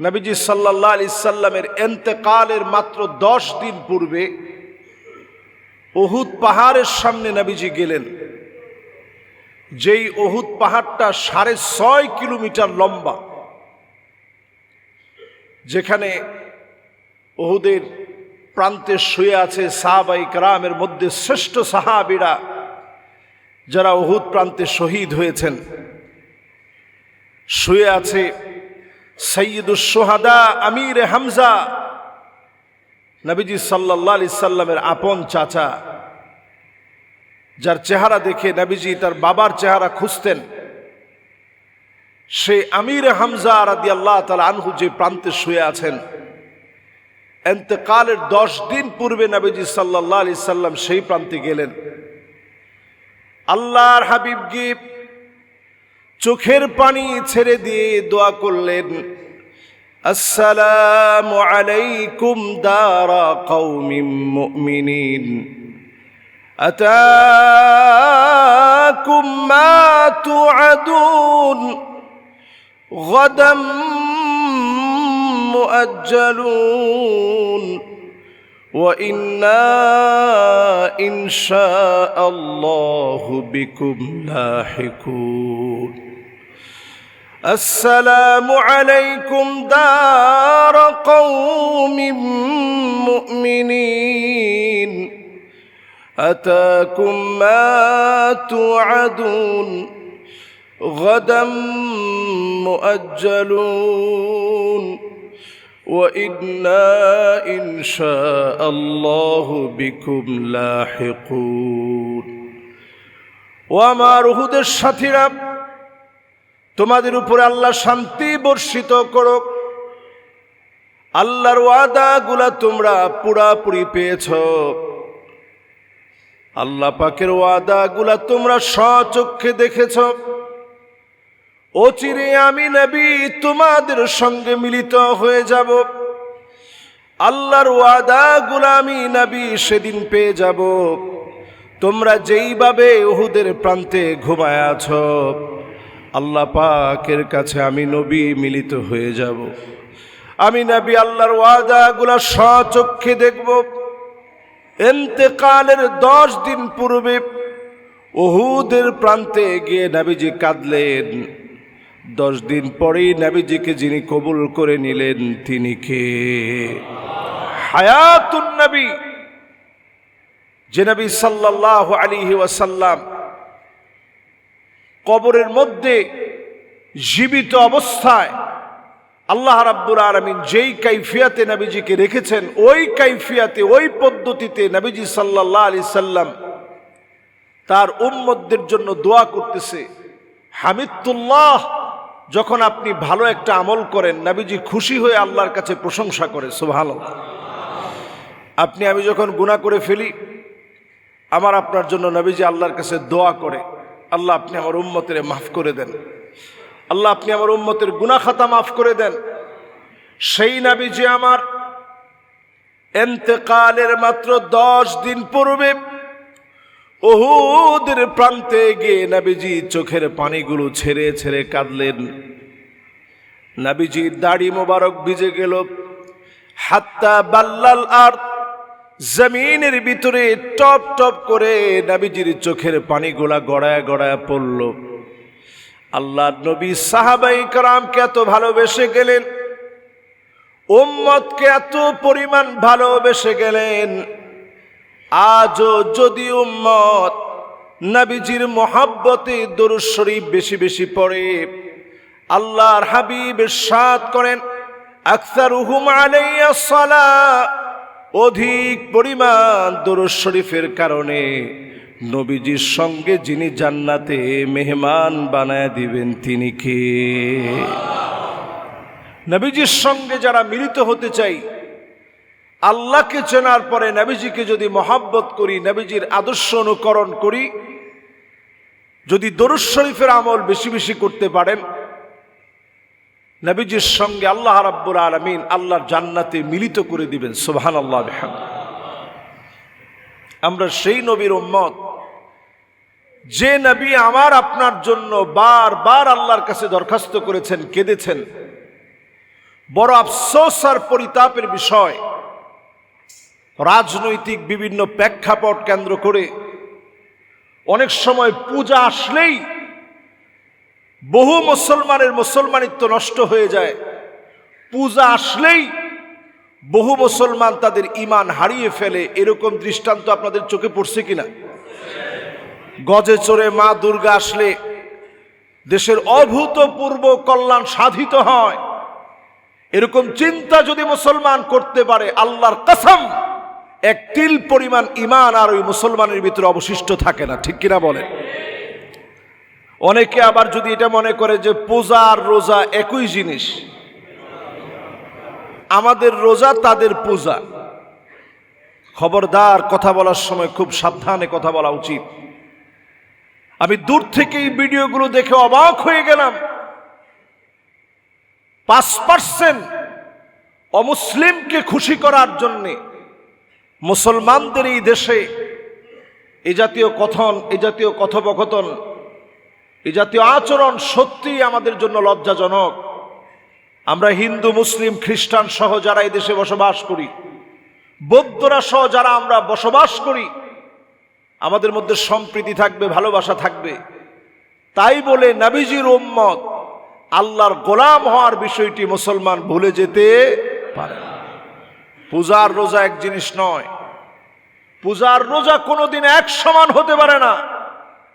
নবীজি সাল্লাহ আলি সাল্লামের এন্তেকালের মাত্র দশ দিন পূর্বে ওহুদ পাহাড়ের সামনে নবীজি গেলেন। যেই ওহুদ পাহাড়টা সাড়ে ছয় কিলোমিটার লম্বা, যেখানে ওহুদের প্রান্তে শুয়ে আছে সাহাবাই কারামের মধ্যে শ্রেষ্ঠ সাহাবিরা যারা ওহুদ প্রান্তে শহীদ হয়েছেন। শুয়ে আছে সৈয়দুল সোহাদা আমির হামজা। নবীজি সাল্লাহ আলি সাল্লামের আপন চাচা, যার চেহারা দেখে নবীজি তার বাবার চেহারা খুঁজতেন। সে আমির হামজা রাদি আল্লাহ তালা আনহু যে প্রান্তে শুয়ে আছেন, এন্তেকালের দশ দিন পূর্বে নবীজি সাল্লাহ আলি সাল্লাম সেই প্রান্তে গেলেন। আল্লাহর হাবিব গিব চোখের পানি ছেড়ে দিয়ে দোয়া করলেন আসসালামু আলাইকুম দারা কৌমিম মুমিনিন أتاكم ما توعدون غدا مؤجلون وإنا إن شاء الله بكم لاحقون السلام عليكم دار قوم مؤمنين أتاكم ما توعدون غدا مؤجلون وإنا إن شاء الله بكم لاحقون وما রুহুদের সাথীরা তোমাদের উপরে আল্লাহ শান্তি বর্ষিত করুক। আল্লাহর ওয়াদাগুলা তোমরা পুরাপুরি পেয়েছ। আল্লাহ পাকের ওয়াদাগুলা তোমরা স্বচক্ষে দেখেছ। অচিরে আমি নবী তোমাদের সঙ্গে মিলিত হয়ে যাব। আল্লাহর ওয়াদাগুলা আমি নবী সেদিন পেয়ে যাব। তোমরা যেইভাবে ওহুদের প্রান্তে ঘুমায় আছো। আল্লাহ পাকের কাছে আমি নবী মিলিত হয়ে যাব। আমি নবী আল্লাহর ওয়াদাগুলা স্বচক্ষে দেখব। এন্তেকালের দশ দিন পূর্বে ওহুদের প্রান্তে গিয়ে নাবিজি কাঁদলেন। দশ দিন পরেই নাবিজিকে যিনি কবুল করে নিলেন, তিনি কে? হায়াতুন নবী, যে নবী সাল্লাহ আলিহি ওয়াসাল্লাম কবরের মধ্যে জীবিত অবস্থায় আল্লাহ রাব্বুল আলমিন যেই কাইফিয়াতে নাবিজিকে রেখেছেন, ওই কাইফিয়াতে, ওই পদ্ধতিতে নাবিজি সাল্লাহ আলি সাল্লাম তার উম্মতদের জন্য দোয়া করতেছে। হামিদুল্লাহ, যখন আপনি ভালো একটা আমল করেন, নবীজি খুশি হয়ে আল্লাহর কাছে প্রশংসা করে সুভালো আপনি, আমি যখন গুণা করে ফেলি, আমার আপনার জন্য নবীজি আল্লাহর কাছে দোয়া করে। আল্লাহ আপনি আমার উম্মতের মাফ করে দেন। আল্লাহ আপনি আমার উম্মতের গুনা খাতা মাফ করে দেন। সেই নাবি যে আমার এন্তেকালের মাত্র দশ দিন পূর্বে ওহুদের প্রান্তে গিয়ে নাবিজি চোখের পানিগুলো ছেড়ে ছেড়ে কাঁদলেন। নাবিজির দাড়ি মোবারক ভিজে গেল। হাত্তা বাল্লাল আর জমিনের ভিতরে টপ টপ করে নাবিজির চোখের পানিগুলা গড়ায় গড়ায় পড়ল। আল্লাহ নবী সাহাবাই কারামকে এত ভালোবেসে গেলেন, উম্মতকে এত পরিমাণ ভালোবেসে গেলেন, আজও যদি উম্মত নবীজির মোহাব্বতে দরুদ শরীফ বেশি বেশি পড়ে, আল্লাহর হাবিব সাত করেন আখতার উহুম আলাইয়া সালা অধিক পরিমাণ দরুদ শরীফের কারণে নবীজির সঙ্গে যিনি জান্নাতে মেহমান বানায় দিবেন তিনি কে? নবীজির সঙ্গে যারা মিলিত হতে চাই, আল্লাহকে চেনার পরে নবীজিকে যদি মহাব্বত করি, নবীজির আদর্শ অনুকরণ করি, যদি দরুদ শরীফের আমল বেশি বেশি করতে পারেন নবীজির সঙ্গে আল্লাহ রাব্বুল আলমিন আল্লাহর জান্নাতে মিলিত করে দিবেন সোহান আল্লাহ আমরা সেই নবীর উম্মত, যে নবী আমার আপনার জন্য বারবার আল্লাহর কাছে দরখাস্ত করেছেন, কেঁদেছেন। বড় আফসোস আর পরিতাপের বিষয়, রাজনৈতিক বিভিন্ন প্রেক্ষাপট কেন্দ্র করে অনেক সময় পূজা আসলেই বহু মুসলমানের মুসলমানিত্ব নষ্ট হয়ে যায়। পূজা আসলেই বহু মুসলমান তাদের ইমান হারিয়ে ফেলে। এরকম দৃষ্টান্ত আপনাদের চোখে পড়ছে কিনা? গজে চড়ে মা দুর্গা আসলে দেশের অভূতপূর্ব কল্যাণ সাধিত হয়। এরকম চিন্তা যদি মুসলমান করতে পারে, আল্লাহর কসম, এক তিল পরিমাণ ইমান আর ওই মুসলমানের ভিতরে অবশিষ্ট থাকে না। ঠিক কিনা বলেন? অনেকে আবার যদি এটা মনে করে যে পূজা আর রোজা একই জিনিস, আমাদের রোজা তাদের পূজা। খবরদার কথা বলার সময় খুব সাবধানে কথা বলা উচিত। আমি দূর থেকে এই ভিডিওগুলো দেখে অবাক হয়ে গেলাম। পাঁচ পার্সেন্ট অমুসলিমকে খুশি করার জন্যে মুসলমানদের এই দেশে এ জাতীয় কথন, এ জাতীয় কথোপকথন এই জাতীয় আচরণ সত্যিই আমাদের জন্য লজ্জাজনক। আমরা হিন্দু, মুসলিম, খ্রিস্টান সহ যারা এই দেশে বসবাস করি, বৌদ্ধরা সহ যারা আমরা বসবাস করি, আমাদের মধ্যে সম্প্রীতি থাকবে, ভালোবাসা থাকবে। তাই বলে নাবিজির উম্মত, আল্লাহর গোলাম হওয়ার বিষয়টি মুসলমান ভুলে যেতে পারে পূজার রোজা এক জিনিস নয়, পূজার রোজা কোনোদিন এক সমান হতে পারে না।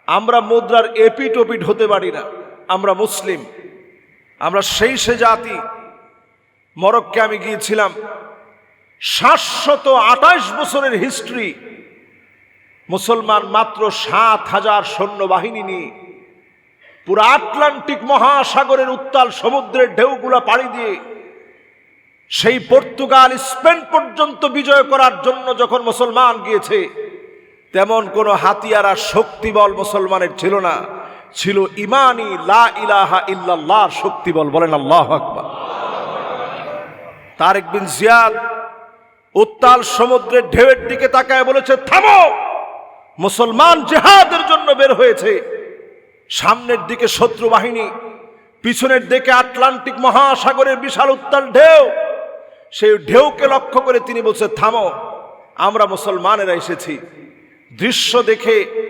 আমরা মুদ্রার এপিট ওপিট হতে পারি না। আমরা মুসলিম। আমরা সেই সে জাতি। মরক্কে আমি গিয়েছিলাম। সাতশত আঠাশ বছরের হিস্ট্রি মুসলমান মাত্র সাত হাজার সৈন্যবাহিনী নিয়ে পুরো আটলান্টিক মহাসাগরের উত্তাল সমুদ্রের ঢেউগুলা পাড়ি দিয়ে সেই পর্তুগাল, স্পেন পর্যন্ত বিজয় করার জন্য যখন মুসলমান গিয়েছে তেমন কোনো হাতিয়ার আর শক্তিবল মুসলমানের ছিল না। ছিল ইমানি লা ইলাহা ইল্লাল্লাহর শক্তিবল। বলেন আল্লাহ আকবার। তারেক বিন জিয়াদ উত্তাল সমুদ্রের ঢেউয়ের দিকে তাকায় বলেছে, থামো! মুসলমান জেহাদের জন্য বের হয়েছে। সামনের দিকে শত্রু বাহিনী, পিছনের দিকে আটলান্টিক মহাসাগরের বিশাল উত্তাল ঢেউ। সেই ঢেউকে লক্ষ্য করে তিনি বলছে, থামো, আমরা মুসলমানেরা এসেছি। দৃশ্য দেখে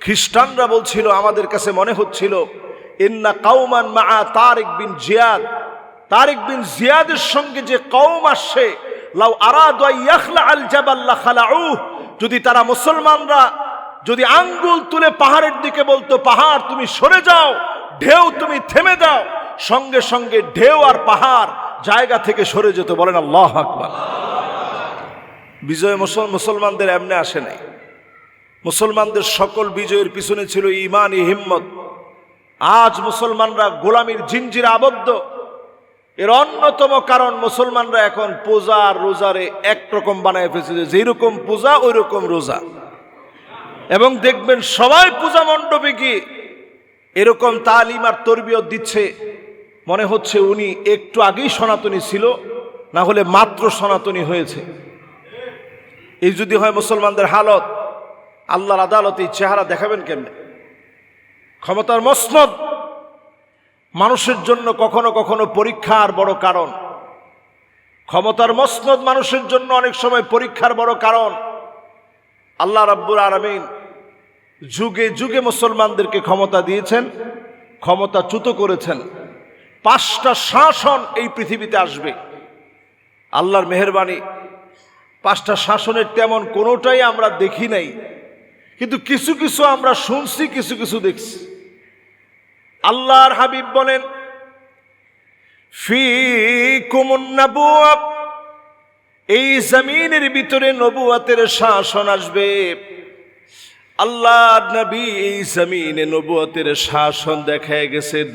খ্রিস্টানরা বলছিল, আমাদের কাছে মনে হচ্ছিল, ইন্না কাউমান মা তারিক বিন জিয়াদ। তারিক বিন জিয়াদের সঙ্গে যে কৌম আসছে, লাউ আরাদু ইয়াখলা আল জাবাল্লা খালাউ। যদি তারা মুসলমানরা যদি আঙ্গুল তুলে পাহাড়ের দিকে বলতো, পাহাড়, তুমি সরে যাও, ঢেউ তুমি থেমে দাও, সঙ্গে সঙ্গে ঢেউ আর পাহাড় জায়গা থেকে সরে যেত। বলেন আল্লাহ আকবার। বিজয় মুসল- মুসলমানদের এমনি আসে নাই। মুসলমানদের সকল বিজয়ের পিছনে ছিল ইমান ই হিম্মত। আজ মুসলমানরা গোলামীর জিঞ্জিরে আবদ্ধ। এর অন্যতম কারণ মুসলমানরা এখন পূজা রোজারে একরকম বানায় ফেলছে যে যেরকম পূজা ওই রকম রোজা। এবং দেখবেন সবাই পূজা মণ্ডপে গিয়ে এরকম তালিম আর তরবিয়ত দিচ্ছে। মনে হচ্ছে উনি একটু আগেই সনাতনী ছিল, না হলে মাত্র সনাতনী হয়েছে। এই যদি হয় মুসলমানদের হালত আল্লাহর আদালতে চেহারা দেখাবেন কেমনে? ক্ষমতার মসনদ মানুষের জন্য কখনো কখনো পরীক্ষার বড় কারণ। ক্ষমতার মসনদ মানুষের জন্য অনেক সময় পরীক্ষার বড় কারণ। আল্লাহ রাব্বুর আরামিন যুগে যুগে মুসলমানদেরকে ক্ষমতা দিয়েছেন, ক্ষমতা চ্যুত করেছেন। পাঁচটা শাসন এই পৃথিবীতে আসবে। আল্লাহর মেহরবানি, পাঁচটা শাসনের তেমন কোনোটাই আমরা দেখি নাই। কিন্তু কিছু কিছু আমরা শুনছি, কিছু কিছু দেখছি। আল্লাহর হাবিব বলেন ফি কুমুন্নাবুয়া এই জমিনের ভিতরে নবুয়াতের শাসন আসবে। আল্লাহ নবী এই জমিনে নবুয়াতের শাসন দেখায় গেছেন।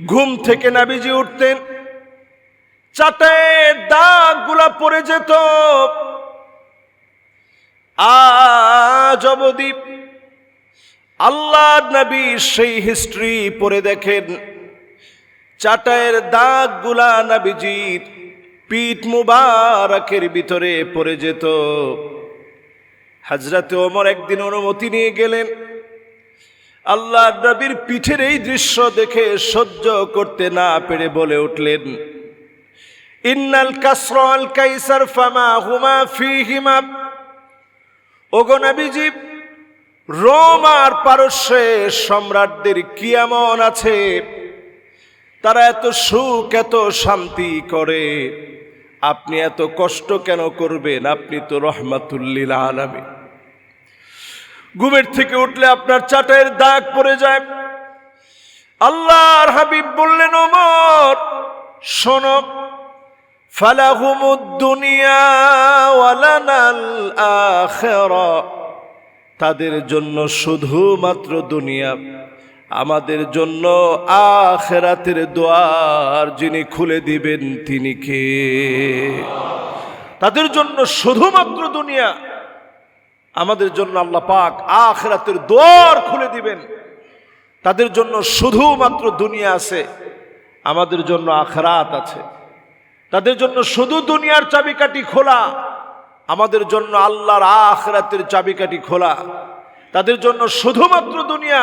ঘুম থেকে নাবিজি উঠতেন চাটে দাগগুলা পড়ে যেত। আজ অবধি আল্লাহ নবী সেই হিস্ট্রি পড়ে দেখেন। চাটায়ের দাগগুলা নবীজির পিঠ মুবারকের ভিতরে পড়ে যেত। হাজরাতে ওমর একদিন অনুমতি নিয়ে গেলেন। আল্লাহ নবীর পিঠের এই দৃশ্য দেখে সহ্য করতে না পেরে বলে উঠলেন, ইন্নাল কাসরাল কাইসার ফামা হুমা ফিহিমা ওগো নবীজি, রোম আর পারস্যের সম্রাটদের কি এমন আছে? তারা এত সুখ, এত শান্তি করে। আপনি এত কষ্ট কেন করবেন? আপনি তো রহমাতুল্লিল আলামী ঘুমের থেকে উঠলে আপনার চাটের দাগ পড়ে যায়। আল্লাহর হাবিব বললেন, ওমর, শোনো ফালাহুমুদ দুনিয়া ওয়ালানাল আখিরা। তাদের জন্য শুধুমাত্র দুনিয়া। আমাদের জন্য আখেরাতের দোয়ার যিনি খুলে দিবেন, তিনি কে? তাদের জন্য শুধুমাত্র দুনিয়া। আমাদের জন্য আল্লাহ পাক আখেরাতের দোয়ার খুলে দিবেন। তাদের জন্য শুধুমাত্র দুনিয়া আছে। আমাদের জন্য আখরাত আছে। তাদের জন্য শুধু দুনিয়ার চাবিকাঠি খোলা, আমাদের জন্য আল্লাহর আখরাতের চাবিকাঠি খোলা। তাদের জন্য শুধুমাত্র দুনিয়া,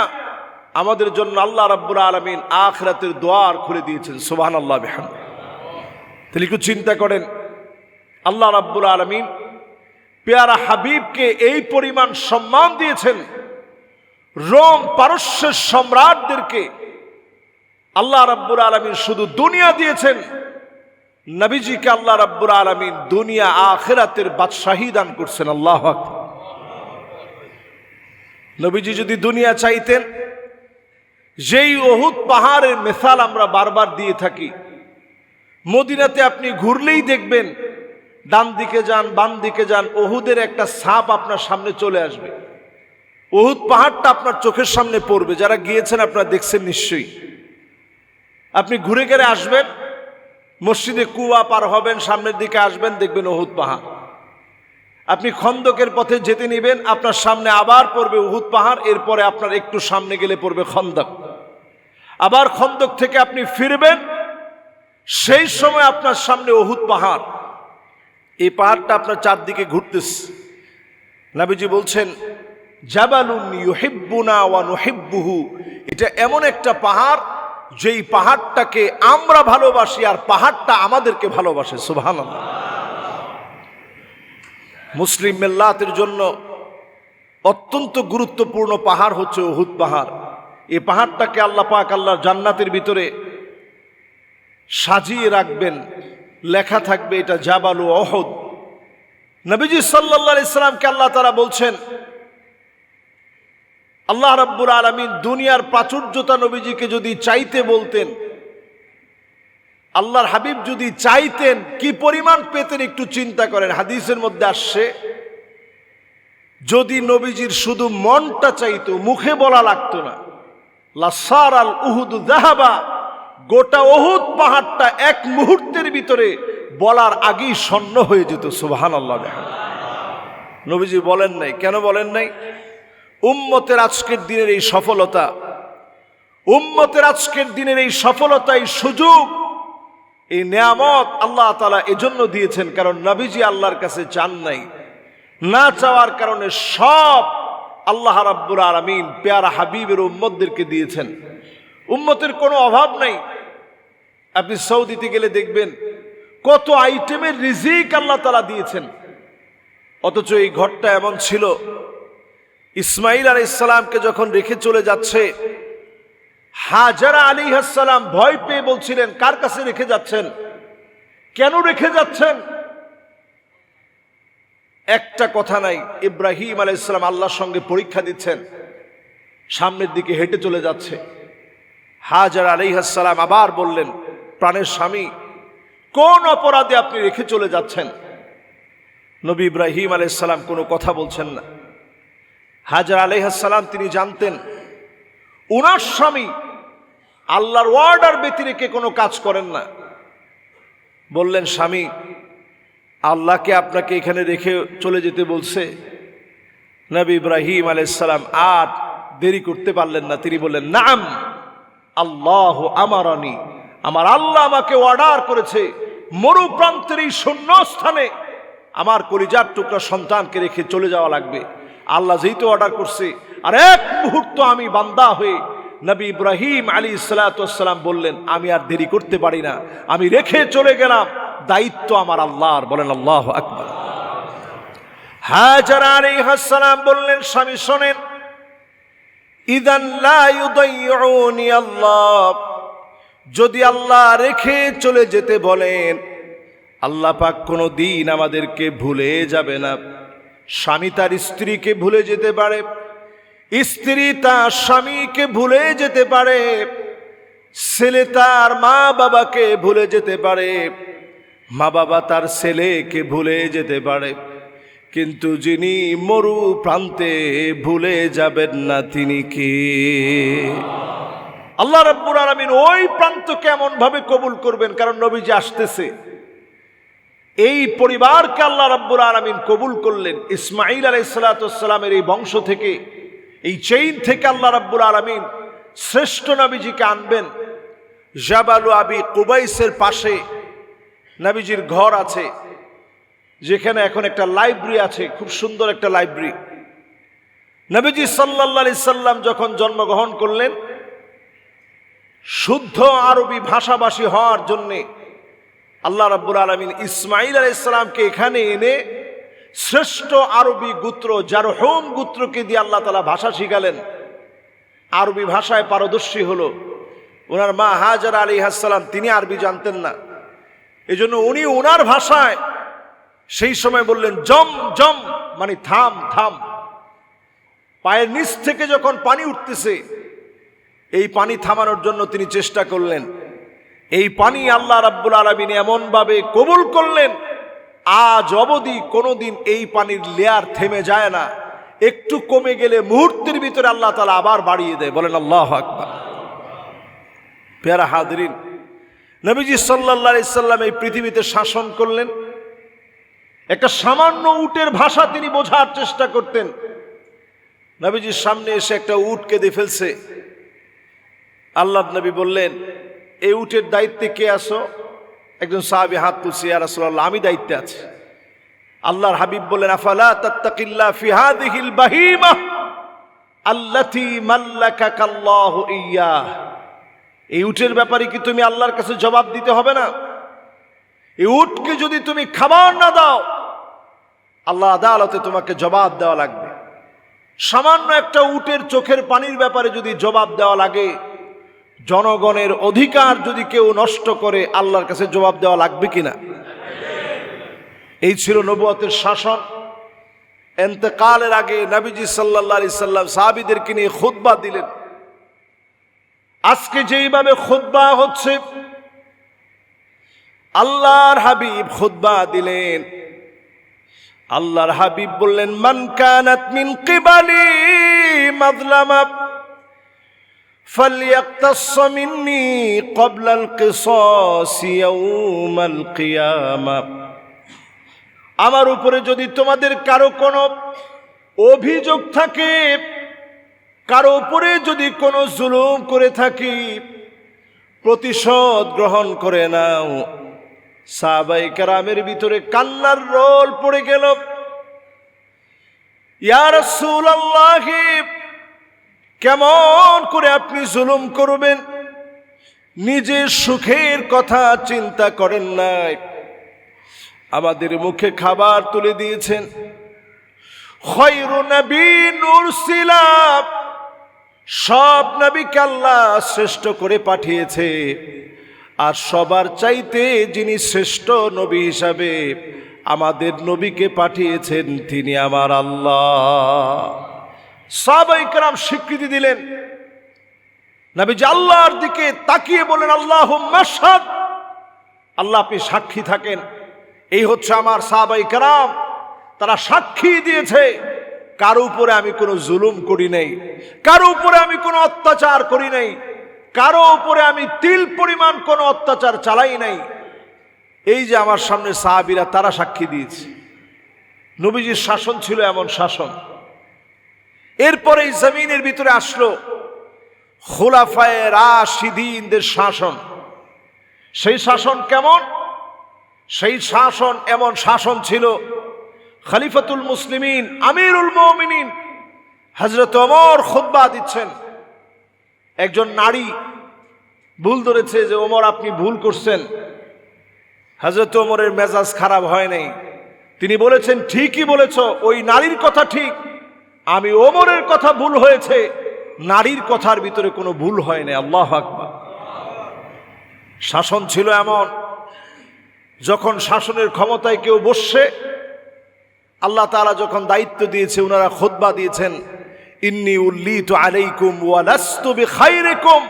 আমাদের জন্য আল্লাহ রাব্বুল আলমিন আখরাতের দোয়ার খুলে দিয়েছেন সুবাহ আল্লাহ বেহান তাহলে একটু চিন্তা করেন, আল্লাহ রাব্বুল আলমিন পেয়ারা হাবিবকে এই পরিমাণ সম্মান দিয়েছেন, রোম পারস্যের সম্রাটদেরকে আল্লাহ রাব্বুল আলমিন শুধু দুনিয়া দিয়েছেন নবীজিকে আল্লাহ রাব্বুল আলমিন দুনিয়া আখেরাতের বাদশাহী দান করছেন, আল্লাহ নবীজি যদি দুনিয়া চাইতেন, যেই অহুদ পাহাড়ের মেসাল আমরা বারবার দিয়ে থাকি, মদিনাতে আপনি ঘুরলেই দেখবেন, ডান দিকে যান, বাম দিকে যান অহুদের একটা সাপ আপনার সামনে চলে আসবে। ওহুদ পাহাড়টা আপনার চোখের সামনে পড়বে, যারা গিয়েছেন আপনারা দেখছেন নিশ্চয়ই। আপনি ঘুরে গেলে আসবেন মসজিদে কুয়া পার হবেন, সামনের দিকে আসবেন, দেখবেন ওহুদ পাহাড়। আপনি খন্দকের পথে যেতে নিবেন, আপনার সামনে আবার পড়বে উহুদ পাহাড়, এরপরে আপনার একটু সামনে গেলে পড়বে খন্দক। আবার খন্দক থেকে আপনি ফিরবেন, সেই সময় আপনার সামনে অহুদ পাহাড়। এই পাহাড়টা আপনার চারদিকে ঘুরতেছে। নাবিজি বলছেন, জাবালুন ইউহিব্বুনা ওয়া নুহিব্বুহু। এটা এমন একটা পাহাড় যেই পাহাড়টাকে আমরা ভালোবাসি আর পাহাড়টা আমাদেরকে ভালোবাসে, সুবহানাল্লাহ। মুসলিম মেল্লাতের জন্য অত্যন্ত গুরুত্বপূর্ণ পাহাড় হচ্ছে উহুদ পাহাড়। এই পাহাড়টাকে আল্লাহ পাক আল্লাহর জান্নাতের ভিতরে সাজিয়ে রাখবেন, লেখা থাকবে এটা জাবালু অহদ নবীজি সাল্লাল্লাহু আলাইহি সাল্লামকে আল্লাহ তারা বলছেন আল্লাহ রাব্বুল আলামিন দুনিয়ার প্রাচুর্যতা নবীজিকে যদি চাইতে বলতেন, আল্লাহর হাবিব যদি চাইতেন, কি পরিমাণ পেতেন একটু চিন্তা করেন। হাদিসের মধ্যে আসছে, যদি নবীজির শুধু মনটা চাইতো, মুখে বলা লাগতো না। লাসার আল উহুদ জাহাবা গোটা ওহুদ পাহাড়টা এক মুহূর্তের ভিতরে বলার আগেই স্বর্ণ হয়ে যেত সুবাহান আল্লাহ নবীজি বলেন নাই। কেন বলেন নাই? উম্মতের আজকের দিনের এই সফলতা, উম্মতের আজকের দিনের এই সফলতা, এই সুযোগ, এই নিয়ামত আল্লাহ তালা এজন্য দিয়েছেন, কারণ নবীজি আল্লাহর কাছে চান নাই। না চাওয়ার কারণে সব আল্লাহ রাব্বুর আলমিন পেয়ারা হাবিবের উম্মতদেরকে দিয়েছেন। উম্মতের কোনো অভাব নাই। আপনি সৌদিতে গেলে দেখবেন কত আইটেমের রিজিক আল্লাহ তালা দিয়েছেন। অথচ এই ঘরটা এমন ছিল ইসমাইল আর ইসলামকে যখন রেখে চলে যাচ্ছে, হাজারা আলী হাসালাম ভয় পেয়ে বলছিলেন, কার কাছে রেখে যাচ্ছেন? কেন রেখে যাচ্ছেন? একটা কথা নাই, ইব্রাহিম আলাইসালাম আল্লাহর সঙ্গে পরীক্ষা দিচ্ছেন, সামনের দিকে হেঁটে চলে যাচ্ছে। হাজার আলাইহাসালাম আবার বললেন, প্রাণের স্বামী, কোন অপরাধে আপনি রেখে চলে যাচ্ছেন? নবী ইব্রাহিম আলাইসালাম কোনো কথা বলছেন না। হাজার আলাইহাসালাম তিনি জানতেন, উনার স্বামী আল্লাহর ওয়ার্ডার ব্যতি রেখে কোনো কাজ করেন না। বললেন, স্বামী, আল্লাহকে আপনাকে এখানে রেখে চলে যেতে বলছে নবী ইব্রাহিম আলাইসালাম আর দেরি করতে পারলেন না। তিনি বললেন, নাম, আল্লাহ আমারানি। আমার আল্লাহ আমাকে অর্ডার করেছে মরু প্রান্তের এই শূন্য স্থানে আমার কলিজার টুকরা সন্তানকে রেখে চলে যাওয়া লাগবে। আল্লাহ যেহেতু অর্ডার করছে, আর এক মুহূর্ত আমি বান্দা হয়ে নবী ইব্রাহিম আলী সালাতাম বললেন, আমি আর দেরি করতে পারি না, আমি রেখে চলে গেলাম, দায়িত্ব আমার আল্লাহর, বলেন আল্লাহ আকবার। হাজার আলাইহাসসালাম বললেন, স্বামী শোনেন যদি আল্লাহ রেখে চলে যেতে বলেন, আল্লাহ পাক কোনো দিন আমাদেরকে ভুলে যাবে না। স্বামী তার স্ত্রীকে ভুলে যেতে পারে, স্ত্রী তার স্বামীকে ভুলে যেতে পারে, ছেলে তার মা বাবাকে ভুলে যেতে পারে, মা বাবা তার ছেলেকে ভুলে যেতে পারে। কিন্তু যিনি মরু প্রান্তে ভুলে যাবেন না তিনি কি? আল্লাহ রব্বুর আলমিন ওই প্রান্ত কেমন ভাবে কবুল করবেন, কারণ নবীজি আসতেছে। এই পরিবারকে আল্লাহ রব্বুর আলমিন কবুল করলেন। ইসমাইল আলাইসালামের এই বংশ থেকে, এই চেইন থেকে আল্লাহ রব্বুর আলমিন শ্রেষ্ঠ নবীজিকে আনবেন। জাবালু আবি কুবাইসের পাশে নবীজির ঘর আছে, যেখানে এখন একটা লাইব্রেরি আছে, খুব সুন্দর একটা লাইব্রেরি। নবীজি সাল্লাহ সাল্লাম যখন জন্মগ্রহণ করলেন, শুদ্ধ আরবি ভাষাভাষী হওয়ার জন্যে আল্লাহ রাব্বুল আলমিন ইসমাইল আলাইসালামকে এখানে এনে শ্রেষ্ঠ আরবি গুত্র যার হোম গুত্রকে দিয়ে আল্লাহ তালা ভাষা শিখালেন। আরবি ভাষায় পারদর্শী হলো। ওনার মা হাজার আলী হাসালাম তিনি আরবি জানতেন না। এই জন্য উনি ওনার ভাষায় সেই সময় বললেন, জম জম মানে থাম থাম। পায়ের নিচ থেকে যখন পানি উঠতেছে, এই পানি থামানোর জন্য তিনি চেষ্টা করলেন। এই পানি আল্লাহ রাব্বুল আলমিন এমনভাবে কবুল করলেন, আজ অবধি কোনোদিন এই পানির লেয়ার থেমে যায় না। একটু কমে গেলে মুহূর্তের ভিতরে আল্লাহ তালা আবার বাড়িয়ে দেয়। বলেন, আল্লাহ আকবার। পেয়ারা হাদরিন নবীজি সাল্লাম এই পৃথিবীতে শাসন করলেন। একটা সামান্য উটের ভাষা তিনি বোঝার চেষ্টা করতেন। নবীজির সামনে এসে একটা উট কেঁদে ফেলছে। আল্লাহ নবী বললেন এই উটের দায়িত্বে কে আসো একজন সাহাবি হাত তুলছে, ইয়া রাসূলুল্লাহ, আমি দায়িত্বে আছি। আল্লাহর হাবিব বললেন, আফালা তাত্তাকিল্লা ফি হাদিহিল বাহিমা মাল্লাকাকাল্লাহু ইয়্যাহ এই উটের ব্যাপারে কি তুমি আল্লাহর কাছে জবাব দিতে হবে না? এই উটকে যদি তুমি খাবার না দাও, আল্লাহ আদালতে তোমাকে জবাব দেওয়া লাগবে। সামান্য একটা উটের চোখের পানির ব্যাপারে যদি জবাব দেওয়া লাগে জনগণের অধিকার যদি কেউ নষ্ট করে, আল্লাহর কাছে জবাব দেওয়া লাগবে কিনা? এই ছিল নবুয়তের শাসন। এতেকালের আগে নবীজি সাল্লাহ সাল্লাম সাহাবিদেরকে নিয়ে খুদ্া দিলেন। আজকে যেইভাবে খুদ্া হচ্ছে, আল্লাহর হাবিব খুদ্া দিলেন। আল্লাহর হাবিব বললেন, মান কানাত মিন কিবালি فليقتص مني قبل القصاص يوم القيامة আমার উপরে যদি তোমাদের কারো কোনো অভিযোগ থাকে কারো উপরে যদি কোনো জুলুম করে থাকি প্রতিশোধ গ্রহণ করে নাও সাহাবাই কারামের ভিতরে কান্নার রোল পড়ে গেল ইয়ার সুল্লাহি কেমন করে আপনি জুলুম করবেন? নিজের সুখের কথা চিন্তা করেন নাই। আমাদের মুখে খাবার তুলে দিয়েছেন। সব নবীকে আল্লাহ শ্রেষ্ঠ করে পাঠিয়েছে। আর সবার চাইতে যিনি শ্রেষ্ঠ নবী হিসাবে আমাদের নবীকে পাঠিয়েছেন তিনি আমার আল্লাহ। সাবাইকরাম স্বীকৃতি দিলেন। নবীজি আল্লাহর দিকে তাকিয়ে বলেন আল্লাহ আল্লাহ আপনি সাক্ষী থাকেন। এই হচ্ছে আমার সাহাবাই কারাম। তারা সাক্ষী দিয়েছে, কারও উপরে আমি কোনো জুলুম করি নাই, কারও উপরে আমি কোনো অত্যাচার করি নাই, কারও উপরে আমি তিল পরিমাণ কোনো অত্যাচার চালাই নাই। এই যে আমার সামনে সাহাবিরা, তারা সাক্ষী দিয়েছে। নবীজির শাসন ছিল এমন শাসন। এরপরে জমিনের ভিতরে আসলো খোলাফায় রাশিদিনদের শাসন। সেই শাসন কেমন? সেই শাসন এমন শাসন ছিল, খলিফাতুল মুসলিমিন, আমিরুল মমিনিন হজরত অমর খুদ্া দিচ্ছেন। একজন নারী ভুল ধরেছে যে, ওমর, আপনি ভুল করছেন। হজরত ওমরের মেজাজ খারাপ হয় নাই। তিনি বলেছেন, ঠিকই বলেছ, ওই নারীর কথা ঠিক আমি ওমরের কথা ভুল হয়েছে, নারীর কথার ভিতরে কোনো ভুল হয় না আল্লাহ আকবার। শাসন ছিল এমন, যখন শাসনের ক্ষমতায় কেউ বসছে, আল্লাহ তাআলা যখন দায়িত্ব দিয়েছে ওনারা খোদবা দিয়েছেন, ইন্নি উল্লি উল্লিত আলাইকুম ওয়ালাস্তু বিখাইরিকুম।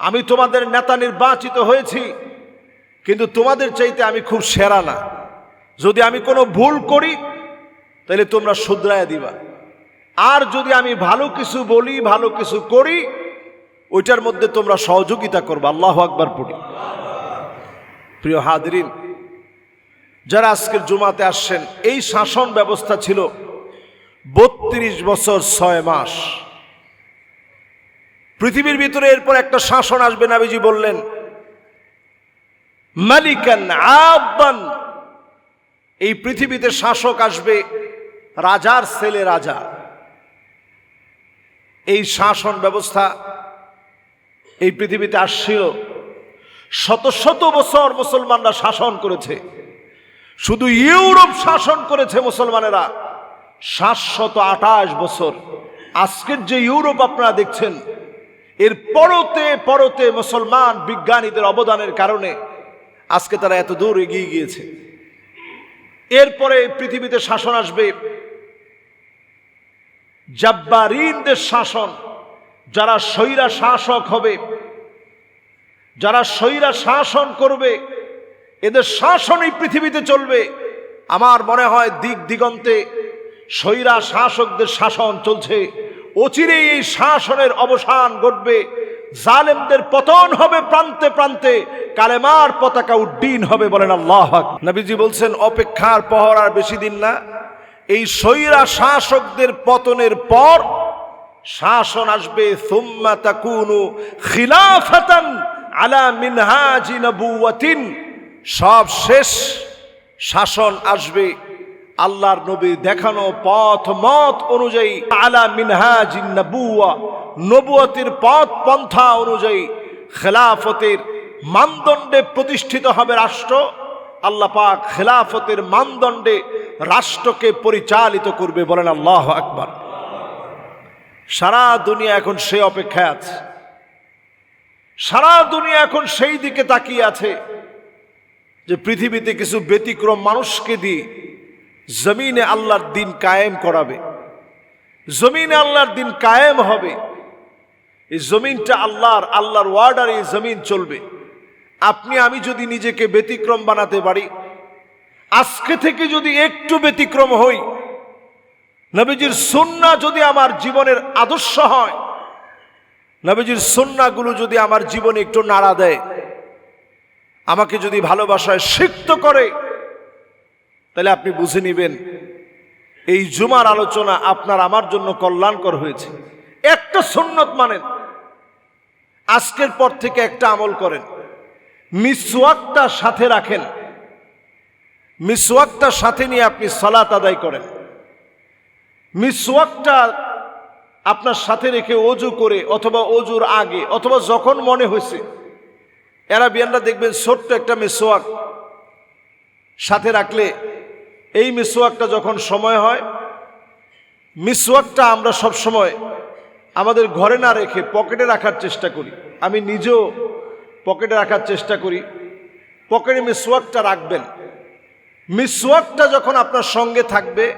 আমি তোমাদের নেতা নির্বাচিত হয়েছি, কিন্তু তোমাদের চাইতে আমি খুব সেরা না। যদি আমি কোনো ভুল করি, তাহলে তোমরা শুধরায় দিবা। আর যদি আমি ভালো কিছু বলি, ভালো কিছু করি, ওইটার মধ্যে তোমরা সহযোগিতা করবে। আল্লাহ আকবার পড়ি। প্রিয় হাদরিন যারা আজকের জুমাতে আসছেন, এই শাসন ব্যবস্থা ছিল বত্রিশ বছর ছয় মাস। পৃথিবীর ভিতরে এরপর একটা শাসন আসবে, নাবিজি বললেন। মালিকান আব্বান, এই পৃথিবীতে শাসক আসবে রাজার ছেলে রাজা। এই শাসন ব্যবস্থা এই পৃথিবীতে আসছিল। শত শত বছর মুসলমানরা শাসন করেছে। শুধু ইউরোপ শাসন করেছে মুসলমানেরা। সাতশত আঠাশ বছর। আজকের যে ইউরোপ আপনারা দেখছেন, এর পরতে পরতে মুসলমান বিজ্ঞানীদের অবদানের কারণে আজকে তারা এত দূর এগিয়ে গিয়েছে। এরপরে পৃথিবীতে শাসন আসবে। জাব্বারিনদের শাসন, যারা স্বৈরা শাসক হবে, যারা স্বৈরা শাসন করবে, এদের শাসন এই পৃথিবীতে চলবে। আমার মনে হয় দিক দিগন্তে স্বৈরা শাসকদের শাসন চলছে। অচিরেই এই শাসনের অবসান ঘটবে। জালেমদের পতন হবে প্রান্তে প্রান্তে, কালেমার পতাকা উড্ডীন হবে বলেন আল্লাহ নবীজি বলছেন, অপেক্ষার পহর আর বেশি দিন না। এই স্বৈরা শাসকদের পতনের পর শাসন আসবে খিলাফাতান আলা সব শেষ শাসন আসবে, আল্লাহর নবীর দেখানো পথ মত অনুযায়ী আলা মিনহাজিন নবুয়া পথ পন্থা অনুযায়ী খেলাফতের মানদণ্ডে প্রতিষ্ঠিত হবে রাষ্ট্র। আল্লাহ পাক খেলাফতের মানদণ্ডে রাষ্ট্রকে পরিচালিত করবে বলেন আল্লাহ আকবার। সারা দুনিয়া এখন সে অপেক্ষায় আছে। সারা দুনিয়া এখন সেই দিকে তাকিয়ে আছে যে পৃথিবীতে কিছু ব্যতিক্রম মানুষকে দিয়ে জমিনে আল্লাহর দিন কায়েম করাবে। জমিনে আল্লাহর দিন কায়েম হবে। এই জমিনটা আল্লাহর আল্লাহর ওয়ার্ডার এই জমিন চলবে। আপনি, আমি যদি নিজেকে ব্যতিক্রম বানাতে পারি আজকে থেকে যদি একটু ব্যতিক্রম হই, নবীজির সন্না যদি আমার জীবনের আদর্শ হয়, নবীজির সন্নাগুলো যদি আমার জীবনে একটু নাড়া দেয়, আমাকে যদি ভালোবাসায় সিক্ত করে, তাহলে আপনি বুঝে নেবেন, এই জুমার আলোচনা আপনার আমার জন্য কল্যাণকর হয়েছে। একটা সুন্নত মানেন, আজকের পর থেকে একটা আমল করেন, মিসওয়াকটা সাথে রাখেন মিসওয়াকটা সাথে নিয়ে আপনি সালাত আদায় করেন। মিসওয়াকটা আপনার সাথে রেখে অজু করে অথবা অজুর আগে অথবা যখন মনে হয়েছে এরা বিয়ানরা দেখবেন ছোট্ট একটা মিসওয়াক সাথে রাখলে এই মিসওয়াকটা যখন সময় হয়, মিসওয়াকটা আমরা সব সময় আমাদের ঘরে না রেখে পকেটে রাখার চেষ্টা করি। আমি নিজেও পকেটে রাখার চেষ্টা করি। পকেটে মিসওয়াকটা রাখবেন। মিসওয়াকটা যখন আপনার সঙ্গে থাকবে,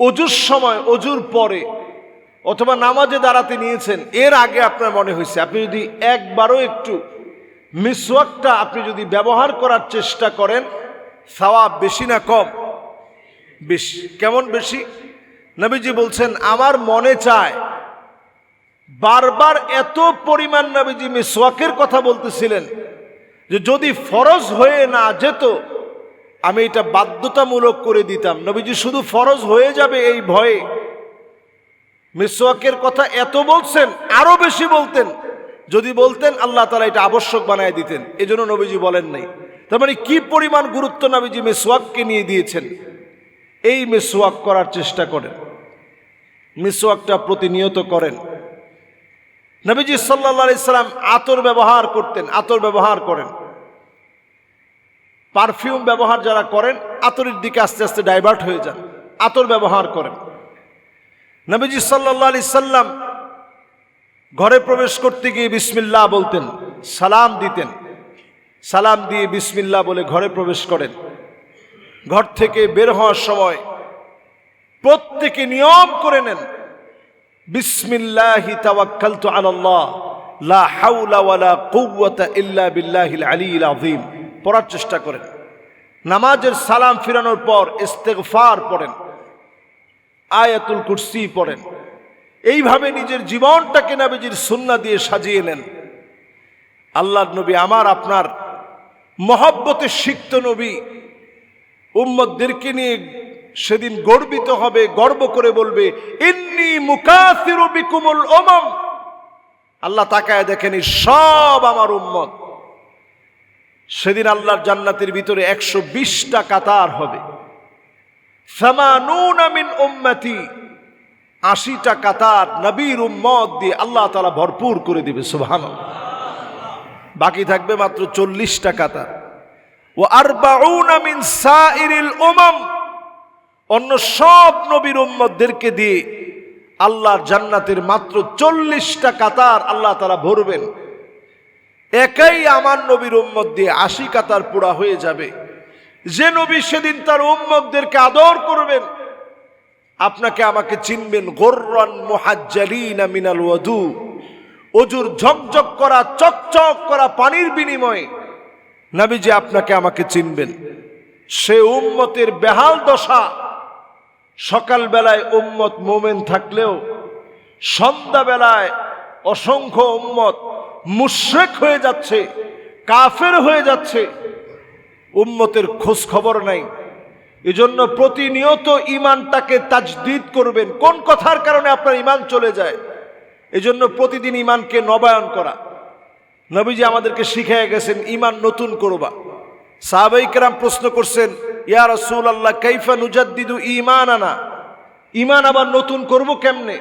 অজুর সময়, অজুর পরে, অথবা নামাজে দাঁড়াতে নিয়েছেন, এর আগে আপনার মনে হয়েছে। আপনি যদি একবারও একটু মিসওয়াকটা আপনি যদি ব্যবহার করার চেষ্টা করেন, সওয়াব বেশি না কম? বেশি। কেমন বেশি? নবীজি বলছেন, আমার মনে চায়, বারবার এত পরিমাণ নবীজি মিসওয়াকের কথা বলতেছিলেন যে যদি ফরজ হয়ে না যেত আমি এটা বাধ্যতামূলক করে দিতাম। নবীজি শুধু ফরজ হয়ে যাবে এই ভয়ে। মিসওয়াকের কথা এত বলছেন, আরও বেশি বলতেন। যদি বলতেন, আল্লাহ তালা এটা আবশ্যক বানায় দিতেন। এজন্য নবীজি বলেন নাই। তার মানে কি পরিমাণ গুরুত্ব নবীজি মিসওয়াককে নিয়ে দিয়েছেন? এই মিসওয়াক করার চেষ্টা করেন। মিসওয়াকটা প্রতিনিয়ত করেন। নবীজি সাল্লা ইসলাম আতর ব্যবহার করতেন, আতর ব্যবহার করেন। পারফিউম ব্যবহার যারা করেন, আতরের দিকে আস্তে আস্তে ডাইভার্ট হয়ে যান। আতর ব্যবহার করেন। নবীজি সাল্লাহ আলি সাল্লাম ঘরে প্রবেশ করতে গিয়ে বিসমিল্লাহ বলতেন, সালাম দিতেন। সালাম দিয়ে বিসমিল্লাহ বলে ঘরে প্রবেশ করেন। ঘর থেকে বের হওয়ার সময় প্রত্যেকে নিয়ম করে নেন, বিসমিল্লাহি তাওয়াক্কালতু আলাল্লাহ, লা হাওলা ওয়ালা কুওয়াতা ইল্লা বিল্লাহিল আযীম। পড়ার চেষ্টা করেন। নামাজের সালাম ফিরানোর পর ইস্তেগফার পড়েন। আয়াতুল কুরসি পড়েন। এইভাবে নিজের জীবনটাকে নবীজির সুন্নাহ দিয়ে সাজিয়ে নেন। আল্লাহর নবী আমার, আপনার মহব্বতে সিক্ত নবী। উম্মতদেরকে নিয়ে সেদিন গর্বিত হবে, গর্ব করে বলবে, ইন্নি মুকাসিরু বিকুমুল ওমাম আল্লাহ তাকায় দেখেন সব আমার উম্মত। সেদিন আল্লাহর জান্নাতের ভিতরে একশো বিশটা কাতার হবে। সামানুনা মিন উম্মতি, আশিটা কাতার নবীর উম্মত দিয়ে আল্লাহ তালা ভরপুর করে দিবে সুবহান বাকি থাকবে মাত্র চল্লিশটা কাতার। ও আরবাউনা মিন সাইরিল উমাম, অন্য সব নবীর উম্মতদেরকে দিয়ে আল্লাহর জান্নাতের মাত্র চল্লিশটা কাতার আল্লাহ তালা ভরবেন। একাই আমার নবীর উম্মত দিয়ে আশি কাতার পোড়া হয়ে যাবে। যে নবী সেদিন তার উম্মতদেরকে আদর করবেন, আপনাকে আমাকে চিনবেন, গোর্রন মুহাজ্জালিনা মিনাল ওয়াদু। অজুর ঝকঝক করা, চকচক করা পানির বিনিময়ে নবীজি আপনাকে আমাকে চিনবেন। সে উম্মতের বেহাল দশা, সকালবেলায় উম্মত মোমেন থাকলেও সন্ধ্যাবেলায় অসংখ্য উম্মত মুশ্রেক হয়ে যাচ্ছে, কাফের হয়ে যাচ্ছে। উম্মতের খোঁজ খবর নাই। এজন্য প্রতিনিয়ত ইমানটাকে তাজদিদ করবেন। কোন কথার কারণে আপনার ইমান চলে যায়? এজন্য প্রতিদিন ইমানকে নবায়ন করা। নবীজি আমাদেরকে শিখিয়ে গেছেন ইমান নতুন করবা। সাহাবাইকেরাম প্রশ্ন করছেন, ইয়া রসুল আল্লাহ কাইফা নুজাদ্দিদু ইমান আনা ইমান আবার নতুন করব কেমনে?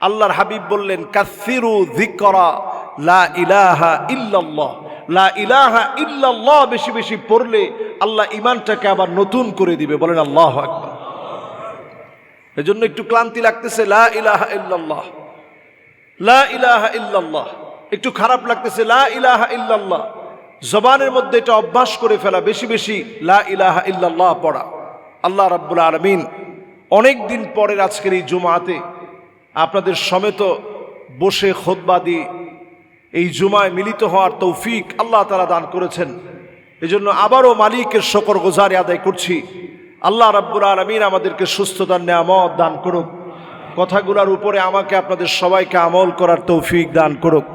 আল্লাহর হাবিব বললেন কাসিরু যিকরা। লা ইলাহা ইল্লাল্লাহ। লা ইলাহা ইল্লাল্লাহ বেশি বেশি পড়লে আল্লাহ ইমানটাকে আবার নতুন করে দিবে। বলেন আল্লাহ আকবার। এজন্য একটু ক্লান্তি লাগতেছে লা ইলাহা ইল্লাল্লাহ। লা ইলাহা ইল্লাল্লাহ। একটু খারাপ লাগতেছে লা ইলাহা ইল্লাল্লাহ। জবানের মধ্যে এটা অভ্যাস করে ফেলা, বেশি বেশি লা ইলাহা ইল্লাল্লাহ পড়া। আল্লাহ রাব্বুল আলমিন অনেক দিন পরের আজকের এই জুমাতে আপনাদের সমেত বসে খোদবা দিয়ে এই জুমায় মিলিত হওয়ার তৌফিক আল্লাহ তারা দান করেছেন। এজন্য আবারও মালিকের শকর গোজারে আদায় করছি। আল্লাহ রাব্বুল আলমিন আমাদেরকে সুস্থতার নেয়ামত দান করুক। কথাগুলোর উপরে আমাকে আপনাদের সবাইকে আমল করার তৌফিক দান করুক।